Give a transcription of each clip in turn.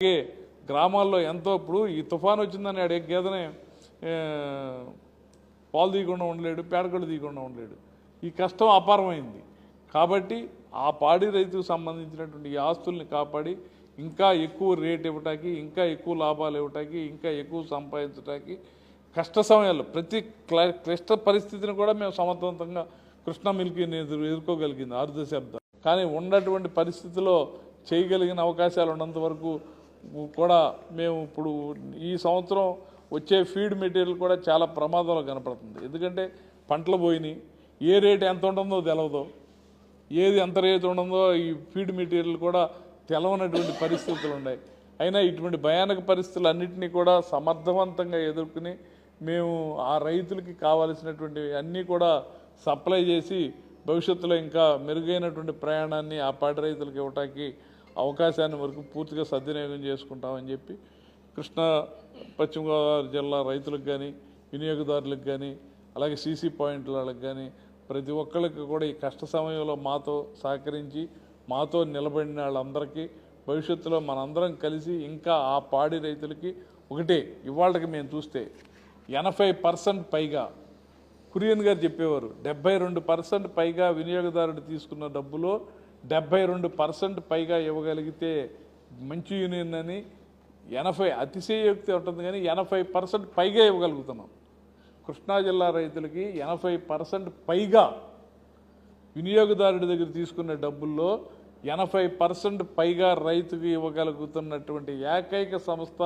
అలాగే గ్రామాల్లో ఎంతో ఇప్పుడు ఈ తుఫాన్ వచ్చిందని ఆడే గేదెని పాలు తీయకుండా ఉండలేడు పేడకళ్ళు తీయకుండా ఉండలేడు. ఈ కష్టం అపారమైంది. కాబట్టి ఆ పాడి రైతుకు సంబంధించినటువంటి ఈ ఆస్తుల్ని కాపాడి ఇంకా ఎక్కువ రేట్ ఇవ్వటానికి ఇంకా ఎక్కువ లాభాలు ఇవ్వటానికి ఇంకా ఎక్కువ సంపాదించడానికి కష్ట సమయాల్లో ప్రతి క్ల- క్లిష్ట పరిస్థితిని కూడా మేము సమర్థవంతంగా కృష్ణ మిల్కీని ఎదురు ఎదుర్కోగలిగింది ఆరు దశాబ్దాలు కానీ ఉన్నటువంటి పరిస్థితిలో చేయగలిగిన అవకాశాలు ఉన్నంత వరకు కూడా మేము ఇప్పుడు ఈ సంవత్సరం వచ్చే ఫీడ్ మెటీరియల్ కూడా చాలా ప్రమాదంలో కనపడుతుంది. ఎందుకంటే పంటలు పోయినాయి. ఏ రేటు ఎంత ఉంటుందో తెలవదు. ఏది ఎంత రేటు ఉండదో ఈ ఫీడ్ మెటీరియల్ కూడా తెలవనటువంటి పరిస్థితులు ఉన్నాయి. అయినా ఇటువంటి భయానక పరిస్థితులు అన్నింటినీ కూడా సమర్థవంతంగా ఎదుర్కొని మేము ఆ రైతులకి కావాల్సినటువంటి అన్నీ కూడా సప్లై చేసి భవిష్యత్తులో ఇంకా మెరుగైనటువంటి ప్రయాణాన్ని ఆ పాడి రైతులకు ఇవ్వటానికి అవకాశాన్ని వరకు పూర్తిగా సద్వినియోగం చేసుకుంటామని చెప్పి కృష్ణా పశ్చిమ గోదావరి జిల్లా రైతులకు కానీ వినియోగదారులకు కానీ అలాగే సీసీ పాయింట్ల వాళ్ళకి కానీ ప్రతి ఒక్కరికి కూడా ఈ కష్ట సమయంలో మాతో సహకరించి మాతో నిలబడిన వాళ్ళందరికీ భవిష్యత్తులో మనందరం కలిసి ఇంకా ఆ పాడి రైతులకి ఒకటే ఇవాళకి మేము చూస్తే ఎనభై పర్సెంట్ పైగా కురియన్ గారు చెప్పేవారు డెబ్బై రెండు పర్సెంట్ పైగా వినియోగదారుడు తీసుకున్న డబ్బులో డెబ్బై రెండు పర్సెంట్ పైగా ఇవ్వగలిగితే మంచి యూనియన్ అని ఎనభై అతిశయోక్తి ఉంటుంది కానీ ఎనభై పర్సెంట్ పైగా ఇవ్వగలుగుతున్నాం. కృష్ణా జిల్లా రైతులకి ఎనభై పర్సెంట్ పైగా వినియోగదారుడి దగ్గర తీసుకున్న డబ్బుల్లో ఎనభై పర్సెంట్ పైగా రైతుకి ఇవ్వగలుగుతున్నటువంటి ఏకైక సంస్థ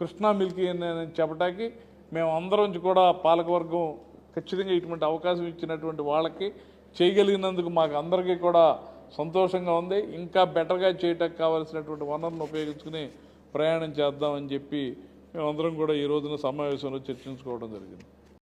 కృష్ణా మిల్కీ అని చెప్పడానికి మేము అందరం కూడా పాలకవర్గం ఖచ్చితంగా ఇటువంటి అవకాశం ఇచ్చినటువంటి వాళ్ళకి చేయగలిగినందుకు మాకు అందరికీ కూడా సంతోషంగా ఉంది. ఇంకా బెటర్గా చేయటానికి కావాల్సినటువంటి వనరులను ఉపయోగించుకుని ప్రయాణం చేద్దామని చెప్పి మేమందరం కూడా ఈ రోజున సమావేశంలో చర్చించుకోవడం జరిగింది.